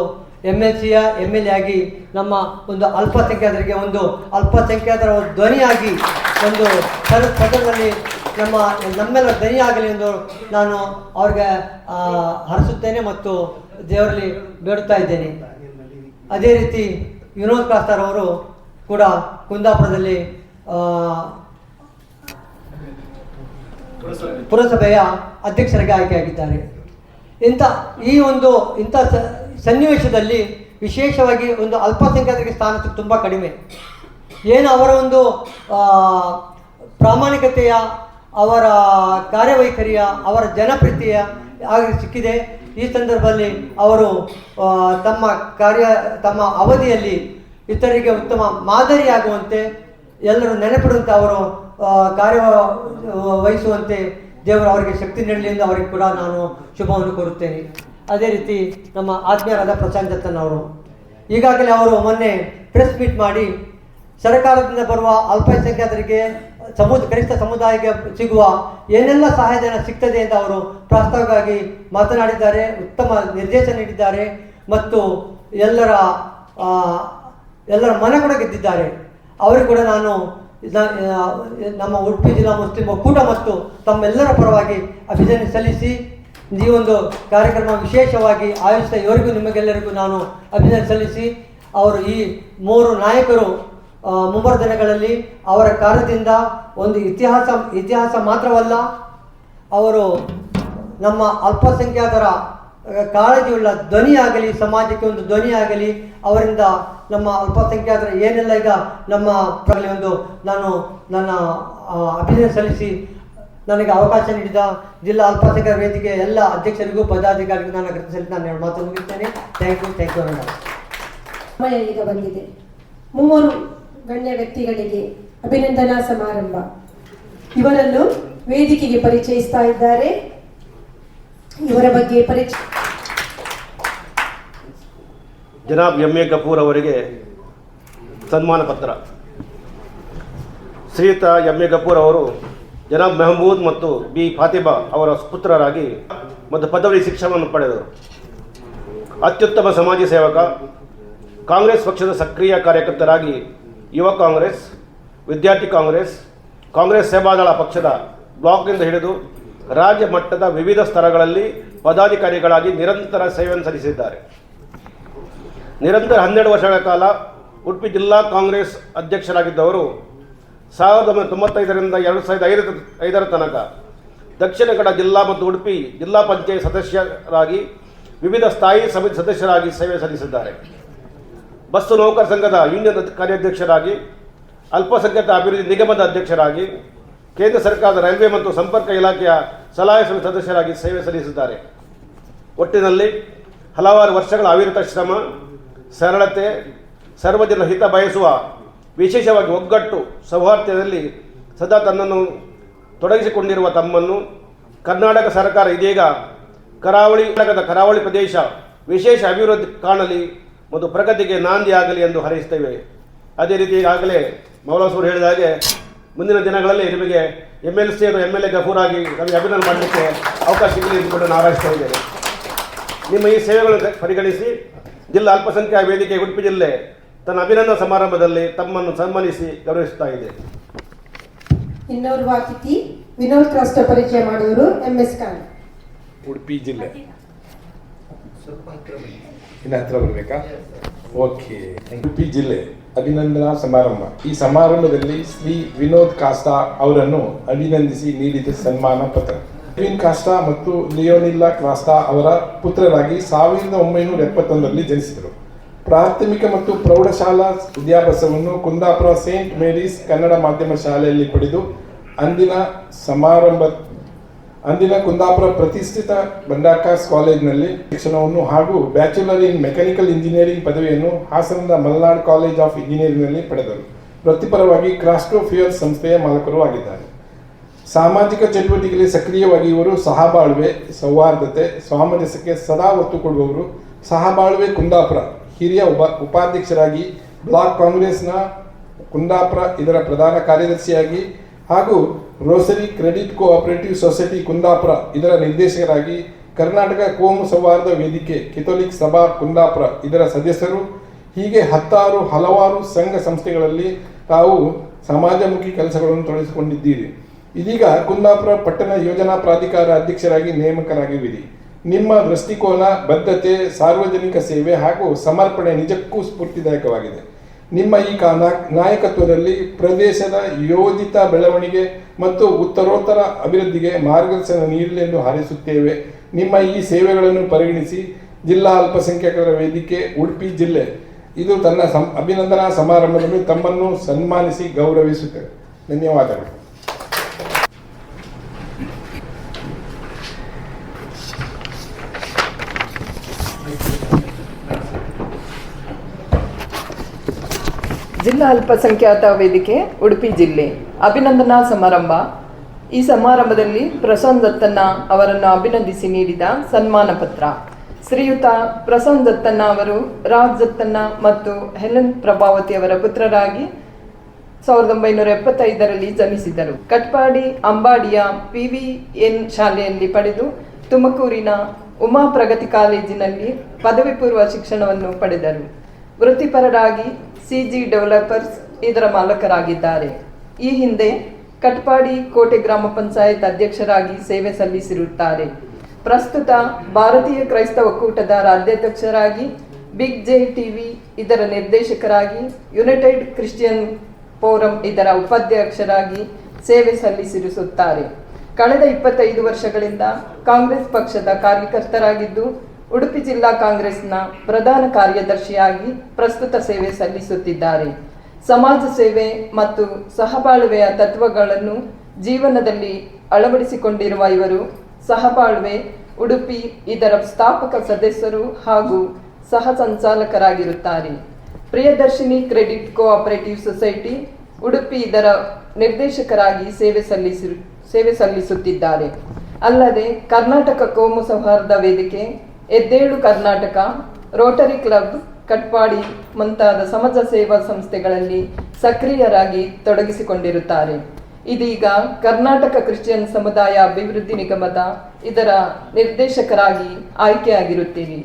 ಎಂ ಎಲ್ ಸಿಯ ಎಂ ಎಲ್ ಎ ಆಗಿ ನಮ್ಮ ಒಂದು ಅಲ್ಪಸಂಖ್ಯಾತರಿಗೆ ಒಂದು ಅಲ್ಪಸಂಖ್ಯಾತರ ಧ್ವನಿಯಾಗಿ ಒಂದು ಸದ ಸದನದಲ್ಲಿ ನಮ್ಮ ನಮ್ಮೆಲ್ಲ ಧ್ವನಿ ಆಗಲಿ ಎಂದು ನಾನು ಅವ್ರಿಗೆ ಹರಸುತ್ತೇನೆ ಮತ್ತು ದೇವರಲ್ಲಿ ಬೇಡುತ್ತಾ ಇದ್ದೇನೆ. ಅದೇ ರೀತಿ ವಿನೋದ್ ಕಾಸ್ತಾರ್ ಅವರು ಕೂಡ ಕುಂದಾಪುರದಲ್ಲಿ ಪುರಸಭೆಯ ಅಧ್ಯಕ್ಷರಾಗಿ ಆಯ್ಕೆಯಾಗಿದ್ದಾರೆ. ಇಂಥ, ಈ ಒಂದು, ಇಂಥ ಸನ್ನಿವೇಶದಲ್ಲಿ ವಿಶೇಷವಾಗಿ ಒಂದು ಅಲ್ಪಸಂಖ್ಯಾತರಿಗೆ ಸ್ಥಾನ ತುಂಬ ಕಡಿಮೆ. ಏನು ಅವರ ಒಂದು ಪ್ರಾಮಾಣಿಕತೆಯ, ಅವರ, ಕಾರ್ಯವೈಖರಿಯ, ಅವರ ಜನಪ್ರಿಯತೆಯ, ಆಗಿ ಸಿಕ್ಕಿದೆ. ಈ ಸಂದರ್ಭದಲ್ಲಿ ಅವರು ತಮ್ಮ ಕಾರ್ಯ, ತಮ್ಮ ಅವಧಿಯಲ್ಲಿ ಇತರರಿಗೆ ಉತ್ತಮ ಮಾದರಿಯಾಗುವಂತೆ ಎಲ್ಲರೂ ನೆನಪಿಡುವಂತೆ ಅವರು ಕಾರ್ಯ ವಹಿಸುವಂತೆ ದೇವರು ಅವರಿಗೆ ಶಕ್ತಿ ನೀಡಲಿ ಎಂದು ಅವರಿಗೆ ಕೂಡ ನಾನು ಶುಭವನ್ನು ಕೋರುತ್ತೇನೆ. ಅದೇ ರೀತಿ ನಮ್ಮ ಆತ್ಮೀಯರಾದ ಪ್ರಶಾಂತ್ ದತ್ತನ್ ಅವರು. ಈಗಾಗಲೇ ಅವರು ಮೊನ್ನೆ ಪ್ರೆಸ್ ಮೀಟ್ ಮಾಡಿ, ಸರ್ಕಾರದಿಂದ ಬರುವ ಅಲ್ಪಸಂಖ್ಯಾತರಿಗೆ ಸಮುದಾಯ ಗರಿಷ್ಠ ಸಮುದಾಯಕ್ಕೆ ಸಿಗುವ ಏನೆಲ್ಲ ಸಹಾಯಧನ ಸಿಗ್ತದೆ ಅಂತ ಅವರು ಪ್ರಾಸ್ತಾವಿಕವಾಗಿ ಮಾತನಾಡಿದ್ದಾರೆ, ಉತ್ತಮ ನಿರ್ದೇಶನ ನೀಡಿದ್ದಾರೆ ಮತ್ತು ಎಲ್ಲರ ಎಲ್ಲರ ಮನ ಕೂಡ ಗೆದ್ದಿದ್ದಾರೆ. ಅವರು ಕೂಡ ನಾನು ನಮ್ಮ ಉಡುಪಿ ಜಿಲ್ಲಾ ಮುಸ್ಲಿಂ ಒಕ್ಕೂಟ ಮತ್ತು ತಮ್ಮೆಲ್ಲರ ಪರವಾಗಿ ಅಭಿನಂದನೆ ಸಲ್ಲಿಸಿ, ಈ ಒಂದು ಕಾರ್ಯಕ್ರಮ ವಿಶೇಷವಾಗಿ ಆಯೋಜಿಸಿದ ಇವರಿಗೂ ನಿಮಗೆಲ್ಲರಿಗೂ ನಾನು ಅಭಿನಂದನೆ ಸಲ್ಲಿಸಿ, ಅವರು ಈ ಮೂರು ನಾಯಕರು ಮುಂಬರುವ ದಿನಗಳಲ್ಲಿ ಅವರ ಕಾರ್ಯದಿಂದ ಒಂದು ಇತಿಹಾಸ ಇತಿಹಾಸ ಮಾತ್ರವಲ್ಲ, ಅವರು ನಮ್ಮ ಅಲ್ಪಸಂಖ್ಯಾತರ ಕಾಳಜಿಯುಳ್ಳ ಧ್ವನಿಯಾಗಲಿ, ಸಮಾಜಕ್ಕೆ ಒಂದು ಧ್ವನಿಯಾಗಲಿ, ಅವರಿಂದ ನಮ್ಮ ಅಲ್ಪಸಂಖ್ಯಾತರ ಏನೆಲ್ಲ ಈಗ ನಮ್ಮ ಒಂದು ನಾನು ನನ್ನ ಅಭಿನಯ ಸಲ್ಲಿಸಿ ನನಗೆ ಅವಕಾಶ ನೀಡಿದ ಜಿಲ್ಲಾ ಅಲ್ಪಸಂಖ್ಯಾತ ವೇದಿಕೆ ಎಲ್ಲ ಅಧ್ಯಕ್ಷರಿಗೂ, ಪದಾಧಿಕಾರಿಗೂ ನಾನು ಸಲ್ಲಿಸಿ ನಾನು ಮಾತು ಮುಗಿಸ್ತೇನೆ. ಥ್ಯಾಂಕ್ ಯು ಥ್ಯಾಂಕ್ ಯು ಈಗ ಬಂದಿದೆ. ಮೂವರು ಗಣ್ಯ ವ್ಯಕ್ತಿಗಳಿಗೆ ಅಭಿನಂದನಾ ಸಮಾರಂಭ. ಇವರನ್ನು ವೇದಿಕೆಗೆ ಪರಿಚಯಿಸ್ತಾ ಇದ್ದಾರೆ. ಇವರ ಬಗ್ಗೆ ಪರಿಚಯ ಜನಾಬ್ ಎಂ ಎ ಕಪೂರ್ ಅವರಿಗೆ ಸನ್ಮಾನ ಪತ್ರ. ಶ್ರೀಯುತ ಎಂ ಎ ಕಪೂರ್ ಅವರು ಜನಾಬ್ ಮೆಹಮೂದ್ ಮತ್ತು ಬಿ ಫಾತಿಬಾ ಅವರ ಸುಪುತ್ರರಾಗಿ ಮತ್ತು ಪದವಿ ಶಿಕ್ಷಣವನ್ನು ಪಡೆದರು. ಅತ್ಯುತ್ತಮ ಸಮಾಜ ಸೇವಕ, ಕಾಂಗ್ರೆಸ್ ಪಕ್ಷದ ಸಕ್ರಿಯ ಕಾರ್ಯಕರ್ತರಾಗಿ ಯುವ ಕಾಂಗ್ರೆಸ್, ವಿದ್ಯಾರ್ಥಿ ಕಾಂಗ್ರೆಸ್ ಕಾಂಗ್ರೆಸ್ ಸೇವಾದಳ ಪಕ್ಷದ ಬ್ಲಾಕ್ನಿಂದ ಹಿಡಿದು ರಾಜ್ಯ ಮಟ್ಟದ ವಿವಿಧ ಸ್ತರಗಳಲ್ಲಿ ಪದಾಧಿಕಾರಿಗಳಾಗಿ ನಿರಂತರ ಸೇವೆಯನ್ನು ಸಲ್ಲಿಸಿದ್ದಾರೆ. ನಿರಂತರ ಹನ್ನೆರಡು ವರ್ಷಗಳ ಕಾಲ ಉಡುಪಿ ಜಿಲ್ಲಾ ಕಾಂಗ್ರೆಸ್ ಅಧ್ಯಕ್ಷರಾಗಿದ್ದವರು ಸಾವಿರದ ಒಂಬೈನೂರ ತೊಂಬತ್ತೈದರಿಂದ ಎರಡು ಸಾವಿರದ ಐದರ ಐದರ ತನಕ ದಕ್ಷಿಣ ಕನ್ನಡ ಜಿಲ್ಲಾ ಮತ್ತು ಉಡುಪಿ ಜಿಲ್ಲಾ ಪಂಚಾಯತ್ ಸದಸ್ಯರಾಗಿ ವಿವಿಧ ಸ್ಥಾಯಿ ಸಮಿತಿ ಸದಸ್ಯರಾಗಿ ಸೇವೆ ಸಲ್ಲಿಸಿದ್ದಾರೆ. ಬಸ್ಸು ನೌಕರ ಸಂಘದ ಯೂನಿಯನ್ ಕಾರ್ಯಾಧ್ಯಕ್ಷರಾಗಿ, ಅಲ್ಪಸಂಖ್ಯಾತ ಅಭಿವೃದ್ಧಿ ನಿಗಮದ ಅಧ್ಯಕ್ಷರಾಗಿ, ಕೇಂದ್ರ ಸರ್ಕಾರದ ರೈಲ್ವೆ ಮತ್ತು ಸಂಪರ್ಕ ಇಲಾಖೆಯ ಸಲಹಾ ಸಮಿತಿ ಸದಸ್ಯರಾಗಿ ಸೇವೆ ಸಲ್ಲಿಸಿದ್ದಾರೆ. ಒಟ್ಟಿನಲ್ಲಿ ಹಲವಾರು ವರ್ಷಗಳ ಅವಿರತ ಶ್ರಮ, ಸರಳತೆ, ಸರ್ವಜನ ಹಿತ ಬಯಸುವ ವಿಶೇಷವಾಗಿ ಒಗ್ಗಟ್ಟು ಸೌಹಾರ್ದದಲ್ಲಿ ಸದಾ ತನ್ನನ್ನು ತೊಡಗಿಸಿಕೊಂಡಿರುವ ತಮ್ಮನ್ನು ಕರ್ನಾಟಕ ಸರ್ಕಾರ ಇದೀಗ ಕರಾವಳಿ ಕರಾವಳಿ ಪ್ರದೇಶ ವಿಶೇಷ ಅಭಿವೃದ್ಧಿ ಕಾಣಲಿ ಮತ್ತು ಪ್ರಗತಿಗೆ ನಾಂದಿಯಾಗಲಿ ಎಂದು ಹರಿಸ್ತೇವೆ ಅದೇ ರೀತಿ ಈಗಾಗಲೇ ಮೌಲಾಸೂರು ಹೇಳಿದ ಹಾಗೆ ಮುಂದಿನ ದಿನಗಳಲ್ಲಿ ನಿಮಗೆ M L C M L A ಗಫೂರಾಗಿ ನಮಗೆ ಅಭಿನಂದನೆ ಮಾಡಲಿಕ್ಕೆ ಅವಕಾಶ ಸಿಗಲಿ ಎಂದು ಕೂಡ ನಾನು ಹಾರೈಸ್ತಾ ಇದ್ದೇನೆ ನಿಮ್ಮ ಈ ಸೇವೆಗಳನ್ನು ಪರಿಗಣಿಸಿ ಜಿಲ್ಲಾ ಅಲ್ಪಸಂಖ್ಯಾತ ವೇದಿಕೆ ಉಡುಪಿ ಜಿಲ್ಲೆ ತನ್ನ ಅಭಿನಂದನಾ ಸಮಾರಂಭದಲ್ಲಿ ತಮ್ಮನ್ನು ಸನ್ಮಾನಿಸಿ ಗೌರವಿಸ್ತಾ ಇದೆ. ಇನ್ನೋರ್ವ ಅತಿಥಿ ವಿನೋದ್ ಟ್ರಸ್ಟ್ ಪರಿಚಯ ಮಾಡುವರು ಎಂ ಎಸ್ ಖಾನ್. ಉಡುಪಿ ಜಿಲ್ಲೆ. ಇನ್ನು ಹತ್ರ ಬರಬೇಕಾ? ಓಕೆ ಉಡುಪಿ ಜಿಲ್ಲೆ ಅಭಿನಂದನಾ ಸಮಾರಂಭ. ಈ ಸಮಾರಂಭದಲ್ಲಿ ಶ್ರೀ ವಿನೋದ್ ಕಾಸ್ತಾ ಅವರನ್ನು ಅಭಿನಂದಿಸಿ ನೀಡಿದ ಸನ್ಮಾನ ಪತ್ರ. ವಿನ್ ಕಾಸ್ತಾ ಮತ್ತು ಲಿಯೋನಿಲ್ಲಾ ಕಾಸ್ತಾ ಅವರ ಪುತ್ರರಾಗಿ ಸಾವಿರದ ಒಂಬೈನೂರ ಎಪ್ಪತ್ತೊಂದರಲ್ಲಿ ಜನಿಸಿದರು. ಪ್ರಾಥಮಿಕ ಮತ್ತು ಪ್ರೌಢಶಾಲಾ ವಿದ್ಯಾಭ್ಯಾಸವನ್ನು ಕುಂದಾಪುರ ಸೇಂಟ್ ಮೇರೀಸ್ ಕನ್ನಡ ಮಾಧ್ಯಮ ಶಾಲೆಯಲ್ಲಿ ಪಡೆದು ಅಂದಿನ ಸಮಾರಂಭ ಅಂದಿನ ಕುಂದಾಪುರ ಪ್ರತಿಷ್ಠಿತ ಬಂಡಾಕಾಸ್ ಕಾಲೇಜಿನಲ್ಲಿ ಶಿಕ್ಷಣವನ್ನು ಹಾಗೂ ಬ್ಯಾಚುಲರ್ ಇನ್ ಮೆಕ್ಯಾನಿಕಲ್ ಇಂಜಿನಿಯರಿಂಗ್ ಪದವಿಯನ್ನು ಹಾಸನದ ಮಲ್ನಾಡ್ ಕಾಲೇಜ್ ಆಫ್ ಇಂಜಿನಿಯರಿಂಗ್ನಲ್ಲಿ ಪಡೆದರು. ವೃತ್ತಿಪರವಾಗಿ ಕ್ರಾಸ್ಟೋ ಸಂಸ್ಥೆಯ ಮಾಲಕರು ಆಗಿದ್ದಾರೆ. ಸಾಮಾಜಿಕ ಚಟುವಟಿಕೆಯಲ್ಲಿ ಸಕ್ರಿಯವಾಗಿ ಇವರು ಸಹಬಾಳ್ವೆ, ಸೌಹಾರ್ದತೆ, ಸಾಮರಸ್ಯಕ್ಕೆ ಸದಾ ಒತ್ತು ಕೊಡುವವರು ಸಹಬಾಳ್ವೆ ಕುಂದಾಪುರ. ಹಿರಿಯ ಉಪ ಉಪಾಧ್ಯಕ್ಷರಾಗಿ ಬ್ಲಾಕ್ ಕಾಂಗ್ರೆಸ್ನ ಕುಂದಾಪುರ ಇದರ ಪ್ರಧಾನ ಕಾರ್ಯದರ್ಶಿಯಾಗಿ ಹಾಗೂ rosary credit cooperative society Kundapur, ಇದರ ನಿರ್ದೇಶಕರಾಗಿ ಕರ್ನಾಟಕ ಕೋಮು ಸೌಹಾರ್ದ ವೇದಿಕೆ, ಕೆಥೋಲಿಕ್ ಸಭಾ ಕುಂದಾಪುರ, ಇದರ ಸದಸ್ಯರು. ಹೀಗೆ ಹತ್ತಾರು ಹಲವಾರು ಸಂಘ ಸಂಸ್ಥೆಗಳಲ್ಲಿ ತಾವು ಸಮಾಜಮುಖಿ ಕೆಲಸಗಳನ್ನು ತೊಡಗಿಸಿಕೊಂಡಿದ್ದೀರಿ. ಇದೀಗ ಕುಂದಾಪುರ ಪಟ್ಟಣ ಯೋಜನಾ ಪ್ರಾಧಿಕಾರ ಅಧ್ಯಕ್ಷರಾಗಿ ನೇಮಕರಾಗಿವಿರಿ ನಿಮ್ಮ ದೃಷ್ಟಿಕೋನ, ಬದ್ಧತೆ, ಸಾರ್ವಜನಿಕ ಸೇವೆ ಹಾಗೂ ಸಮರ್ಪಣೆ ನಿಜಕ್ಕೂ ಸ್ಫೂರ್ತಿದಾಯಕವಾಗಿದೆ. ನಿಮ್ಮ ಈ ನಾಯಕತ್ವದಲ್ಲಿ ಪ್ರದೇಶದ ಯೋಜಿತ ಬೆಳವಣಿಗೆ ಮತ್ತು ಉತ್ತರೋತ್ತರ ಅಭಿವೃದ್ಧಿಗೆ ಮಾರ್ಗದರ್ಶನ ನೀಡಲಿ ಎಂದು ಹಾರೈಸುತ್ತೇವೆ. ನಿಮ್ಮ ಈ ಸೇವೆಗಳನ್ನು ಪರಿಗಣಿಸಿ ಜಿಲ್ಲಾ ಅಲ್ಪಸಂಖ್ಯಾತರ ವೇದಿಕೆ, ಉಡುಪಿ ಜಿಲ್ಲೆ. ಇದು ತನ್ನ ಸಂ, ಅಭಿನಂದನಾ ಸಮಾರಂಭದಲ್ಲಿ ತಮ್ಮನ್ನು ಸನ್ಮಾನಿಸಿ ಗೌರವಿಸುತ್ತದೆ ಧನ್ಯವಾದಗಳು. ಜಿಲ್ಲಾ ಅಲ್ಪಸಂಖ್ಯಾತ ವೇದಿಕೆ, ಉಡುಪಿ ಜಿಲ್ಲೆ. ಅಭಿನಂದನಾ ಸಮಾರಂಭ. ಈ ಸಮಾರಂಭದಲ್ಲಿ ಪ್ರಶಾಂತ್ ದತ್ತನ್ನ ಅವರನ್ನು ಅಭಿನಂದಿಸಿ ನೀಡಿದ ಸನ್ಮಾನ ಪತ್ರ. ಶ್ರೀಯುತ ಪ್ರಶಾಂತ್ ದತ್ತನ್ನ ಅವರು, ರಾಜ್ ದತ್ತನ್ನ ಮತ್ತು ಹೆಲನ್ ಪ್ರಭಾವತಿ ಅವರ ಪುತ್ರರಾಗಿ ಸಾವಿರದ ಒಂಬೈನೂರ ಎಪ್ಪತ್ತೈದರಲ್ಲಿ ಜನಿಸಿದರು. ಕಟ್ಪಾಡಿ, ಅಂಬಾಡಿಯ ಪಿ ವಿ ಎನ್ ಶಾಲೆಯಲ್ಲಿ ಪಡೆದು ತುಮಕೂರಿನ ಉಮಾ ಪ್ರಗತಿ ಕಾಲೇಜಿನಲ್ಲಿ ಪದವಿ ಪೂರ್ವ ಶಿಕ್ಷಣವನ್ನು ಪಡೆದರು. ವೃತ್ತಿಪರರಾಗಿ ಸಿಜಿ ಡೆವಲಪರ್ಸ್ ಇದರ ಮಾಲಕರಾಗಿದ್ದಾರೆ. ಈ ಹಿಂದೆ ಕಟ್ಪಾಡಿ ಕೋಟೆ ಗ್ರಾಮ ಪಂಚಾಯತ್ ಅಧ್ಯಕ್ಷರಾಗಿ ಸೇವೆ ಸಲ್ಲಿಸಿರುತ್ತಾರೆ. ಪ್ರಸ್ತುತ ಭಾರತೀಯ ಕ್ರೈಸ್ತ ಒಕ್ಕೂಟದ ರಾಜ್ಯಾಧ್ಯಕ್ಷರಾಗಿ ಬಿಗ್ ಜೆ ಟಿವಿ ಇದರ ನಿರ್ದೇಶಕರಾಗಿ, ಯುನೈಟೆಡ್ ಕ್ರಿಶ್ಚಿಯನ್ ಫೋರಂ ಇದರ ಉಪಾಧ್ಯಕ್ಷರಾಗಿ ಸೇವೆ ಸಲ್ಲಿಸಿರುತ್ತಾರೆ. ಕಳೆದ ಇಪ್ಪತ್ತೈದು ವರ್ಷಗಳಿಂದ ಕಾಂಗ್ರೆಸ್ ಪಕ್ಷದ ಕಾರ್ಯಕರ್ತರಾಗಿದ್ದು ಉಡುಪಿ ಜಿಲ್ಲಾ ಕಾಂಗ್ರೆಸ್ನ ಪ್ರಧಾನ ಕಾರ್ಯದರ್ಶಿಯಾಗಿ ಪ್ರಸ್ತುತ ಸೇವೆ ಸಲ್ಲಿಸುತ್ತಿದ್ದಾರೆ. ಸಮಾಜ ಸೇವೆ ಮತ್ತು ಸಹಬಾಳ್ವೆಯ ತತ್ವಗಳನ್ನು ಜೀವನದಲ್ಲಿ ಅಳವಡಿಸಿಕೊಂಡಿರುವ ಇವರು ಸಹಬಾಳ್ವೆ, ಉಡುಪಿ ಇದರ ಸ್ಥಾಪಕ ಸದಸ್ಯರು ಹಾಗೂ ಸಹ ಸಂಚಾಲಕರಾಗಿರುತ್ತಾರೆ. Priyadarshini credit cooperative society Udupi ಇದರ ನಿರ್ದೇಶಕರಾಗಿ ಸೇವೆ ಸಲ್ಲಿಸಿ ಸೇವೆ ಸಲ್ಲಿಸುತ್ತಿದ್ದಾರೆ. ಅಲ್ಲದೆ ಕರ್ನಾಟಕ ಕೋಮು ಸೌಹಾರ್ದ ವೇದಿಕೆ ಎದ್ದೇಳು ಕರ್ನಾಟಕ, ರೋಟರಿ ಕ್ಲಬ್, ಕಟ್ಪಾಡಿ ಮುಂತಾದ ಸಮಾಜ ಸೇವಾ ಸಂಸ್ಥೆಗಳಲ್ಲಿ ಸಕ್ರಿಯರಾಗಿ ತೊಡಗಿಸಿಕೊಂಡಿರುತ್ತಾರೆ. ಇದೀಗ ಕರ್ನಾಟಕ ಕ್ರಿಶ್ಚಿಯನ್ ಸಮುದಾಯ ಅಭಿವೃದ್ಧಿ ನಿಗಮದ ಇದರ ನಿರ್ದೇಶಕರಾಗಿ ಆಯ್ಕೆಯಾಗಿರುತ್ತೀರಿ.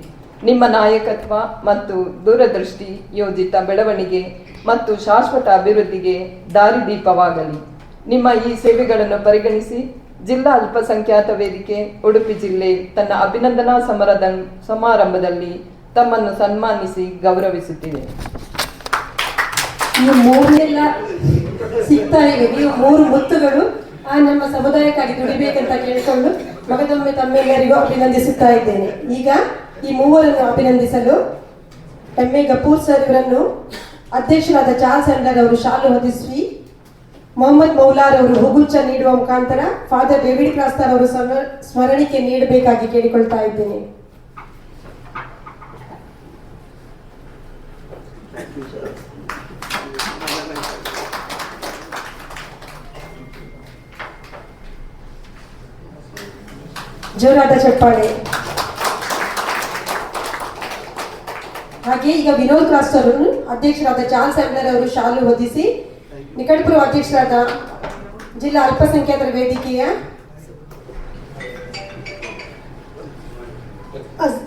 ನಿಮ್ಮ ನಾಯಕತ್ವ ಮತ್ತು ದೂರದೃಷ್ಟಿ ಯೋಜಿತ ಬೆಳವಣಿಗೆ ಮತ್ತು ಶಾಶ್ವತ ಅಭಿವೃದ್ಧಿಗೆ ದಾರಿದೀಪವಾಗಲಿ. ನಿಮ್ಮ ಈ ಸೇವೆಗಳನ್ನು ಪರಿಗಣಿಸಿ ಜಿಲ್ಲಾ ಅಲ್ಪಸಂಖ್ಯಾತ ವೇದಿಕೆ, ಉಡುಪಿ ಜಿಲ್ಲೆ ತನ್ನ ಅಭಿನಂದನಾ ಸಮರದ ಸಮಾರಂಭದಲ್ಲಿ ತಮ್ಮನ್ನು ಸನ್ಮಾನಿಸಿ ಗೌರವಿಸುತ್ತಿದೆ. ಈ ಸಿಗ್ತಾ ಇವೆ ನೀವು ಮೂರು ಮುತ್ತುಗಳು ಆ ನಮ್ಮ ಸಮುದಾಯಕ್ಕಾಗಿ ದುಡಿಬೇಕಂತ ಕೇಳಿಕೊಂಡು ಮಗದೊಮ್ಮೆ ತಮ್ಮೆಲ್ಲರಿಗೂ ಅಭಿನಂದಿಸುತ್ತಾ ಇದ್ದೇನೆ. ಈಗ ಈ ಮೂವರನ್ನು ಅಭಿನಂದಿಸಲು ಎಂ ಎ ಗಪೂರ್ ಸರ್ ಇವರನ್ನು ಅಧ್ಯಕ್ಷರಾದ ಚಾರ್ಲ್ಸ್ ಅಂಡರ್ ಅವರು ಶಾಲು ಹೊದಿಸಿ ಮೊಹಮ್ಮದ್ ಮೌಲಾರ್ ಅವರು ಹುಗುಚ್ಚ ನೀಡುವ ಮುಖಾಂತರ ಫಾದರ್ ಡೇವಿಡ್ ಕ್ರಾಸ್ತಾರ್ ಅವರು ಸ್ಮ- ಸ್ಮರಣಿಕೆ ನೀಡಬೇಕಾಗಿ ಕೇಳಿಕೊಳ್ತಾ ಇದ್ದೇನೆ. ಜೋರಾದ ಚಪ್ಪಾಳೆ. ಹಾಗೆ ಈಗ ವಿನೋದ್ ಕ್ರಾಸ್ ಅವರನ್ನು ಅಧ್ಯಕ್ಷರಾದ ಚಾರ್ಲ್ಸ್ ಅವರು ಶಾಲು ಹೊದಿಸಿ ನಿಕಟಪುರ ಅಧ್ಯಕ್ಷರಾದ ಜಿಲ್ಲಾ ಅಲ್ಪಸಂಖ್ಯಾತರ ವೇದಿಕೆಯ ಅಸ್-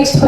ನೆಕ್ಸ್ಟ್